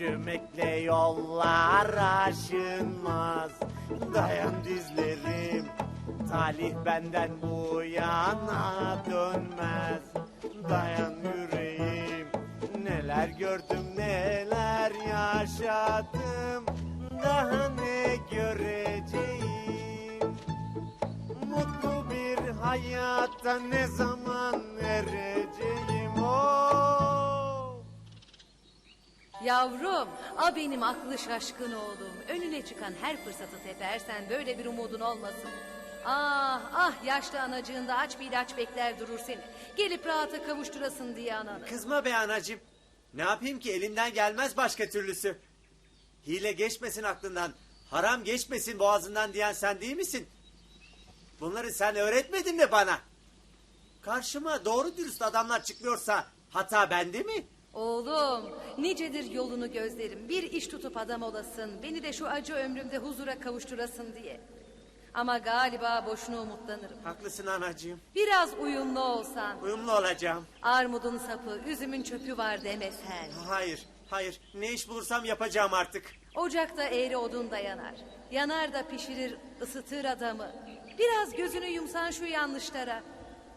yürümekle yollar aşınmaz. Dayan dizlerim, talih benden bu yana dönmez. Dayan yüreğim, neler gördüm neler yaşadım. Daha ne göreceğim? Mutlu bir hayata ne zaman ereceğim? Oh! Yavrum, a benim aklı şaşkın oğlum. Önüne çıkan her fırsatı tepersen böyle bir umudun olmasın. Ah ah yaşlı anacığında aç bir ilaç bekler durur seni. Gelip rahata kavuşturasın diye ananı. Kızma be anacığım. Ne yapayım ki elimden gelmez başka türlüsü. Hile geçmesin aklından, haram geçmesin boğazından diyen sen değil misin? Bunları sen öğretmedin mi bana? Karşıma doğru dürüst adamlar çıkmıyorsa hata bende mi? Oğlum, nicedir yolunu gözlerim. Bir iş tutup adam olasın. Beni de şu acı ömrümde huzura kavuşturasın diye. Ama galiba boşuna umutlanırım. Haklısın anacığım. Biraz uyumlu olsan. Uyumlu olacağım. Armudun sapı, üzümün çöpü var demesen. Hayır, hayır. Ne iş bulursam yapacağım artık. Ocakta eğri odun da yanar. Yanar da pişirir, ısıtır adamı. Biraz gözünü yumsan şu yanlışlara.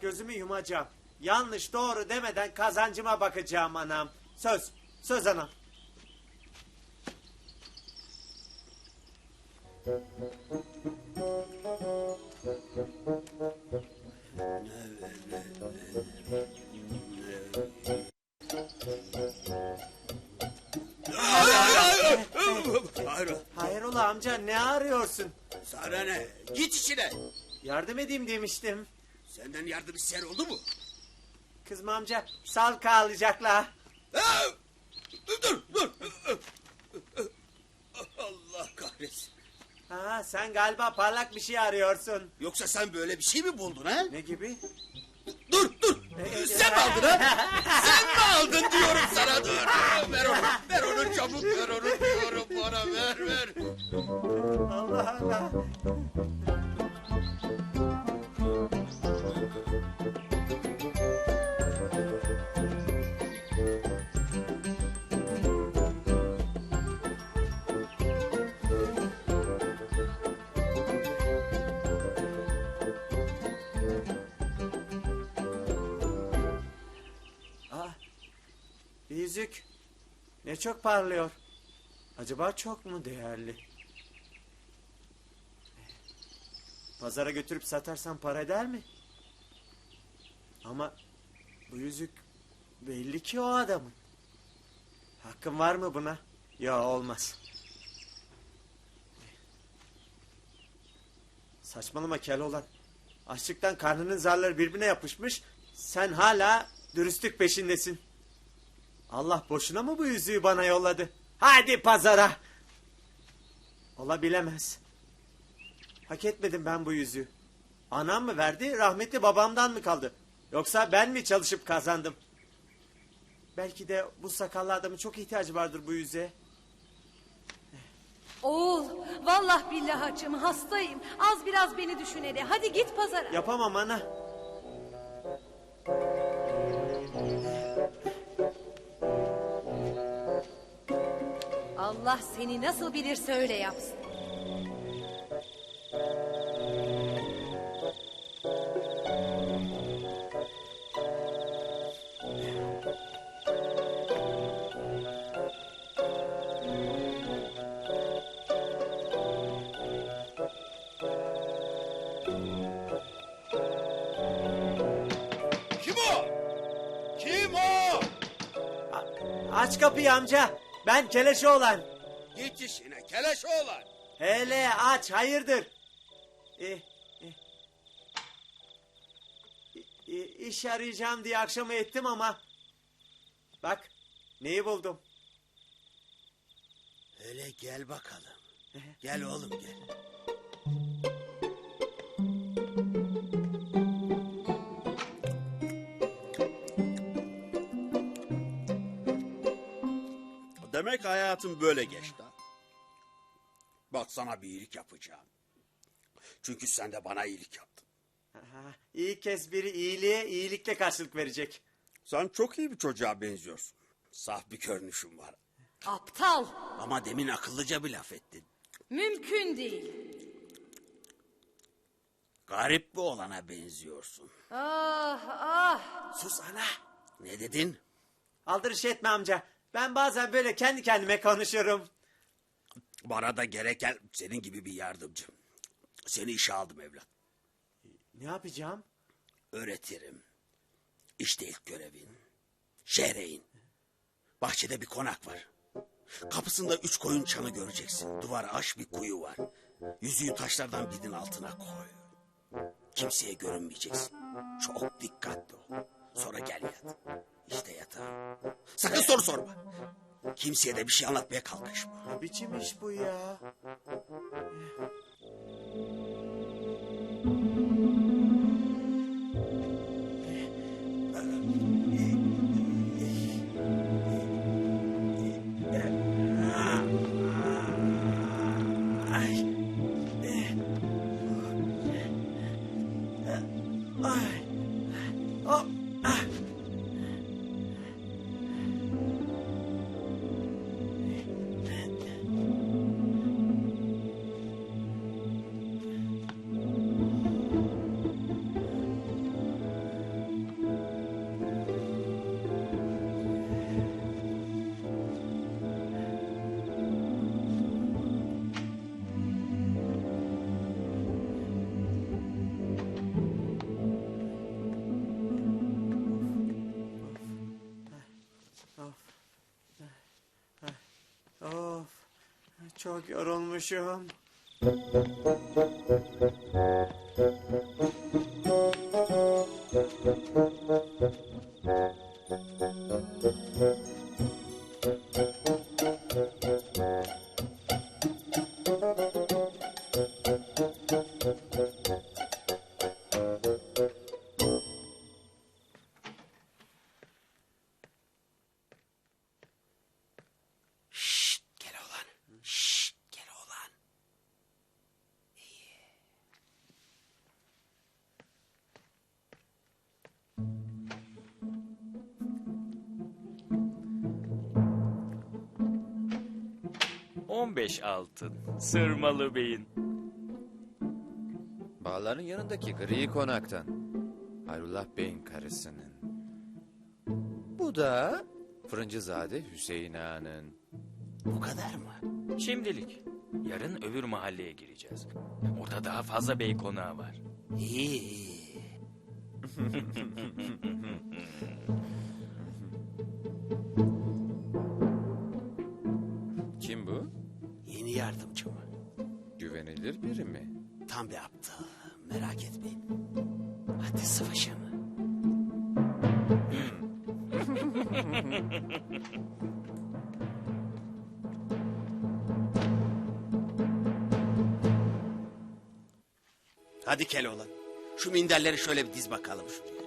Gözümü yumacağım. Yanlış doğru demeden kazancıma bakacağım anam. Söz, söz anam. Hayır, Hayrola amca ne arıyorsun? sana ne? Git içine. Yardım edeyim demiştim. Senden yardım isteyen oldu mu? Kızma amca sal kalacakla. Ha! Dur, dur. Allah kahretsin. Ha, sen galiba parlak bir şey arıyorsun. Yoksa sen böyle bir şey mi buldun ha? Ne gibi? Dur, dur. Sen mi aldın ha? Sen mi aldın diyorum sana dur. Ver onu, ver onu çabuk ver onu diyorum bana ver ver. Allah Allah. Yüzük. Ne çok parlıyor. Acaba çok mu değerli? Pazara götürüp satarsam para eder mi? Ama bu yüzük belli ki o adamın. Hakkım var mı buna? Ya olmaz. Saçmalama Keloğlan. Açlıktan karnının zarları birbirine yapışmış. Sen hala dürüstlük peşindesin. Allah boşuna mı bu yüzüğü bana yolladı? Hadi pazara. Olabilemez. Hak etmedim ben bu yüzüğü. Anam mı verdi, rahmetli babamdan mı kaldı? Yoksa ben mi çalışıp kazandım? Belki de bu sakallı adamın çok ihtiyacı vardır bu yüzüğe. Oğul, vallahi billahi açım hastayım. Az biraz beni düşün hele. Hadi git pazara. Yapamam ana. Allah seni nasıl bilirse öyle yapsın. Kim o? Aç kapıyı amca. Ben Keleşoğlan. Git işine keleş oğlan. Hele aç hayırdır? E, e, e, iş arayacağım diye akşama ettim ama... Bak neyi buldum. Öyle gel bakalım. Gel oğlum gel. Demek hayatım böyle geçti. Bak sana bir iyilik yapacağım. Çünkü sen de bana iyilik yaptın. Aha, iyi kez biri iyiliğe iyilikle karşılık verecek. Sen çok iyi bir çocuğa benziyorsun. Saf bir görünüşün var. Aptal. Ama demin akıllıca bir laf ettin. Mümkün değil. Garip bir olana benziyorsun. Ah ah. Sus ana. Ne dedin? Aldırış etme amca. Ben bazen böyle kendi kendime konuşurum. Bana da gereken senin gibi bir yardımcım. Seni işe aldım evlat. Ne yapacağım? Öğretirim. İşte ilk görevin. Şehre in. Bahçede bir konak var. Kapısında üç koyun çanı göreceksin. Duvara aş bir kuyu var. Yüzüğü taşlardan birinin altına koy. Kimseye görünmeyeceksin. Çok dikkatli ol. Sonra gel yat. İşte yatağım. Sakın soru sorma. Kimseye de bir şey anlatmaya kalkışma. Ne biçim iş bu ya? Çok yorulmuşum. Beş altın. Sırmalı beyin. Bağların yanındaki gri konaktan. Hayrullah Bey'in karısının. Bu da Fırıncızade Hüseyin Ağa'nın. Bu kadar mı? Şimdilik. Yarın öbür mahalleye gireceğiz. Orada daha fazla bey konağı var. İyi yardımcım. Güvenilir biri mi? Tam bir aptal. Merak etmeyin. Hadi sıvışın. Hadi Keloğlan. Şu minderleri şöyle bir diz bakalım şuraya.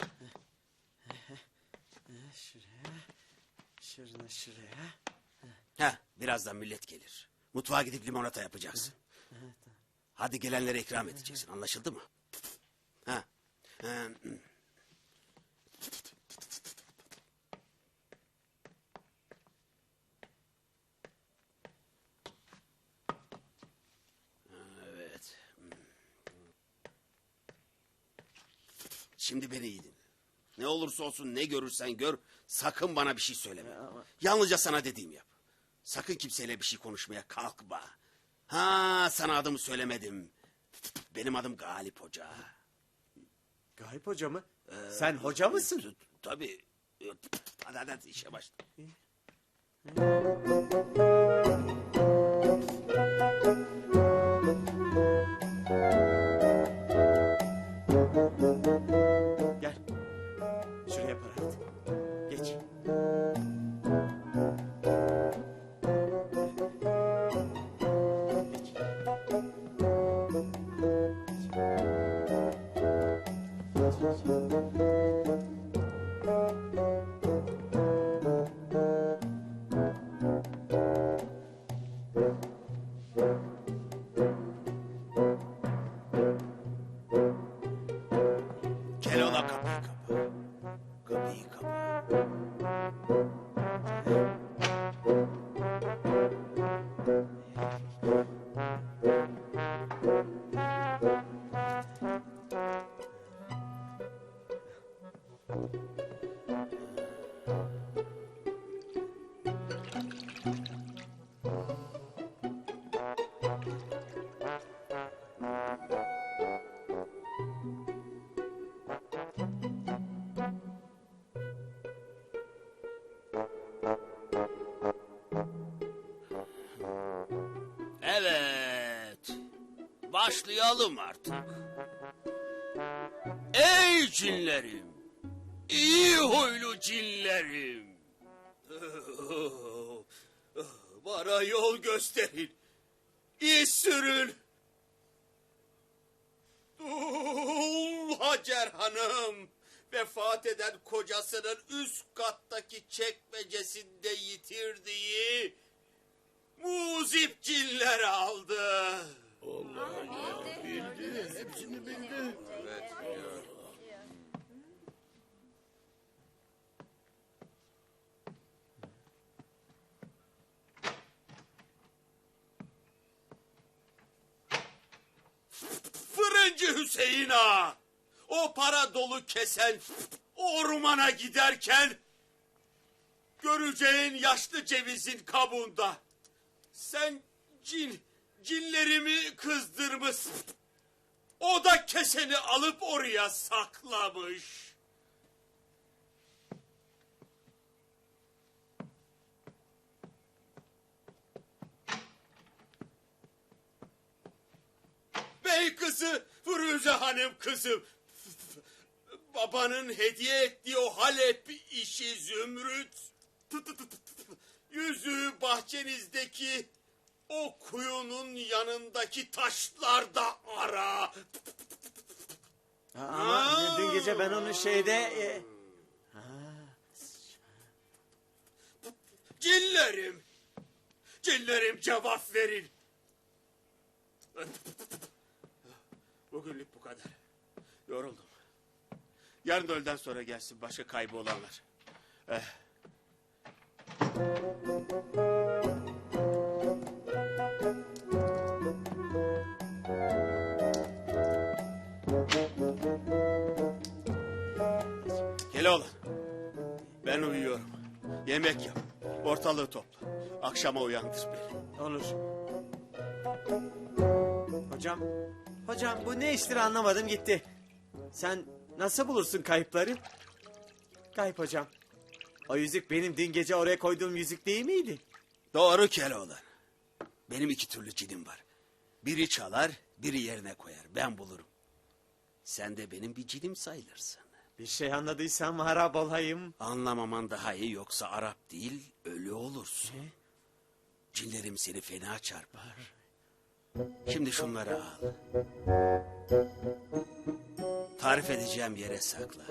Şuraya. Şuraya şuraya. Heh, birazdan millet gelir. Mutfağa gidip limonata yapacaksın. Hadi gelenlere ikram edeceksin. Anlaşıldı mı? Ha. Ha. Evet. Şimdi beni iyi dinle. Ne olursa olsun ne görürsen gör sakın bana bir şey söyleme. Yalnızca sana dediğim yap. Sakın kimseyle bir şey konuşmaya kalkma. Ha sana adımı söylemedim. Benim adım Galip Hoca. Gayip hoca mı? Sen hoca mısın? Tabii. Hadi, hadi işe başla. Keloğlan Başlayalım artık. Ey cinlerim. iyi huylu cinlerim. Bana yol gösterin. İz sürün. Dul Hacer Hanım vefat eden kocasının üst kattaki çekmecesinde yitirdiği muzip cinler aldı. Fırıncı Hüseyin ağa. O para dolu kesen ormana giderken göreceğin yaşlı cevizin kabuğunda. Sen cin, cinlerimi kızdırmışsın. O da keseni alıp oraya saklamış. Bey kızı, Firuze Hanım kızım. Babanın hediye ettiği o Halep işi Zümrüt. Yüzüğü bahçenizdeki o kuyunun yanındaki taşlarda ara. Ama dün gece ben onu şeyde... e, Cillerim. Cillerim cevap verin. Bugünlük bu kadar. Yoruldum. Yarın öğleden sonra gelsin başka kaybı olanlar. Eh. Yemek yap. Ortalığı topla. Akşama uyandır beni. Olur. Hocam, hocam bu ne iştir anlamadım gitti. Sen nasıl bulursun kayıpları? Kayıp hocam. O yüzük benim dün gece oraya koyduğum yüzük değil miydi? Doğru Keloğlan. Benim iki türlü cinim var. Biri çalar, biri yerine koyar. Ben bulurum. Sen de benim bir cinim sayılırsın. Bir şey anladıysam harap olayım. Anlamaman daha iyi yoksa Arap değil, ölü olursun. Cinlerim seni fena çarpar. Şimdi şunları al. Tarif edeceğim yere sakla.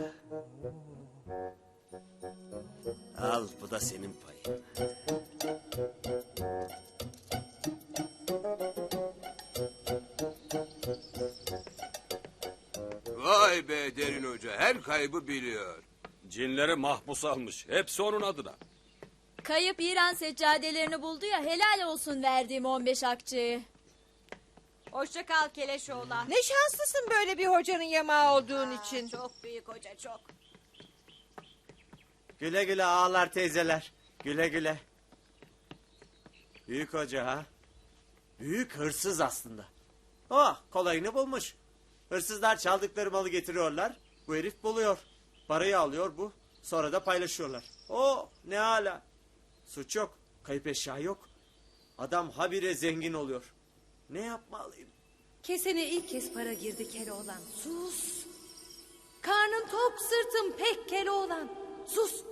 Al bu da senin payın. Vay be Derin Hoca her kaybı biliyor. Cinleri mahpus almış. Hepsi onun adına. Kayıp İran seccadelerini buldu ya helal olsun verdiğim 15 akçeyi. Hoşça kal Keleşoğlan. Ne şanslısın böyle bir hocanın yamağı olduğun için. Çok büyük hoca çok. Güle güle ağalar teyzeler. Güle güle. Büyük hoca ha. Büyük hırsız aslında. Oh kolayını bulmuş. Hırsızlar çaldıkları malı getiriyorlar. Bu herif buluyor. Parayı alıyor bu. Sonra da paylaşıyorlar. O ne hala. Suç yok. Kayıp eşya yok. Adam habire zengin oluyor. Ne yapmalıyım? Kesene ilk kez para girdi Keloğlan. Sus. Karnın top sırtın pek Keloğlan. Sus.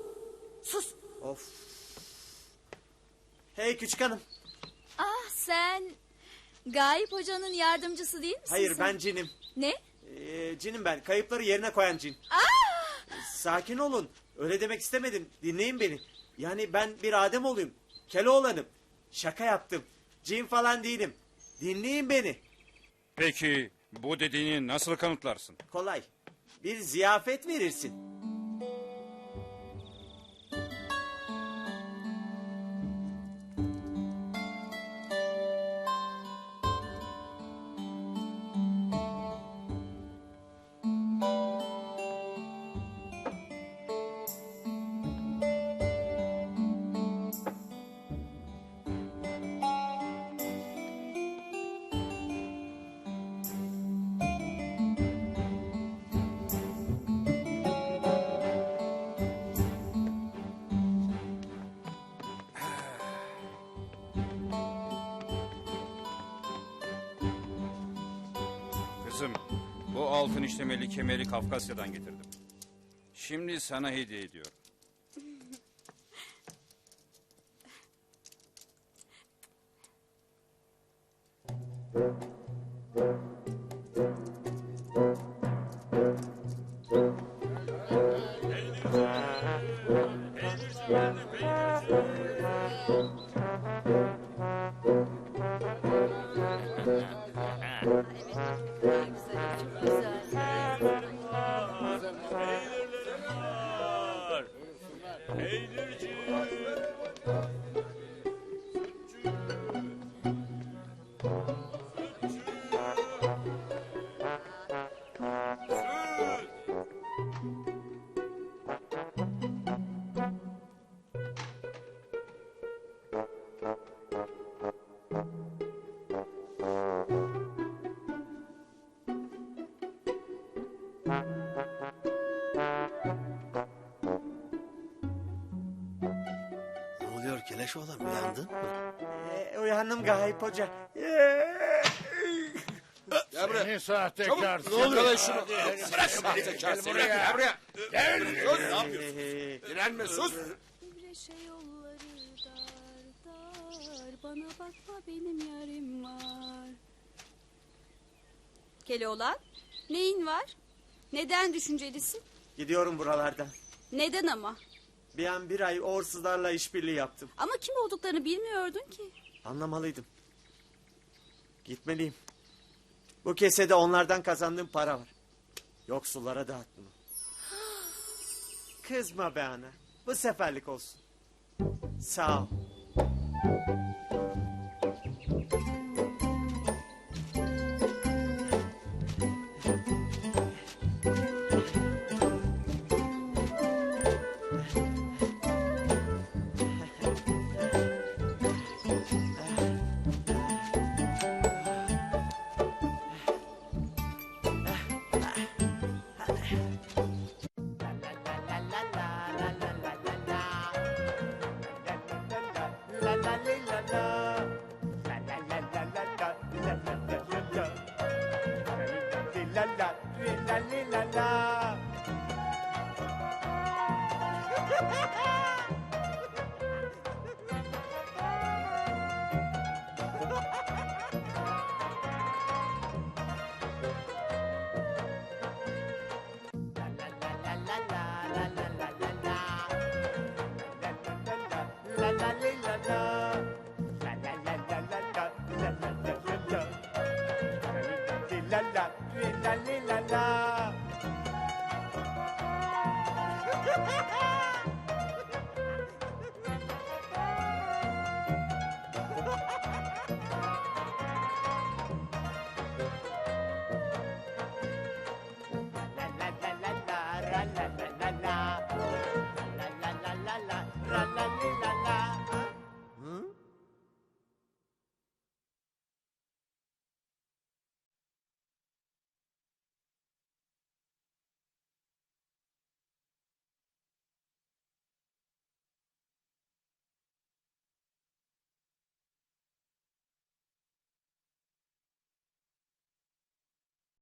Sus. Of. Hey küçük hanım. Ah sen Gayip hocanın yardımcısı değil misin Hayır sen? ben cinim. Ne? Ee, cinim ben. Kayıpları yerine koyan cin. Sakin olun. Öyle demek istemedim. Dinleyin beni. Yani ben bir Adem olayım. Keloğlan'ım. Şaka yaptım. Cin falan değilim. Dinleyin beni. Peki bu dediğini nasıl kanıtlarsın? Kolay. Bir ziyafet verirsin. Kızım bu altın işlemeli kemeri Kafkasya'dan getirdim. Şimdi sana hediye ediyorum. Oluyor Keleş oğlan uyandın mı? Ee, uyandım Gayip Hoca. Gel buraya. Seni sahtekar. Çabuk, yakalayın şunu. Hadi, Bırak sahtekar seni. Gel buraya. Gel. Sus ne yapıyorsun? Direnme sus. Güneşe yolları dar dar Bana bakma benim yarim var Keloğlan neyin var? Neden düşüncelisin? Gidiyorum buralardan. Neden ama? Bir an bir ay uğursuzlarla işbirliği yaptım. Ama kim olduklarını bilmiyordun ki. Anlamalıydım. Gitmeliyim. Bu kesede onlardan kazandığım para var. Yoksullara dağıttım. Kızma be ana. Bu seferlik olsun. Sağ ol.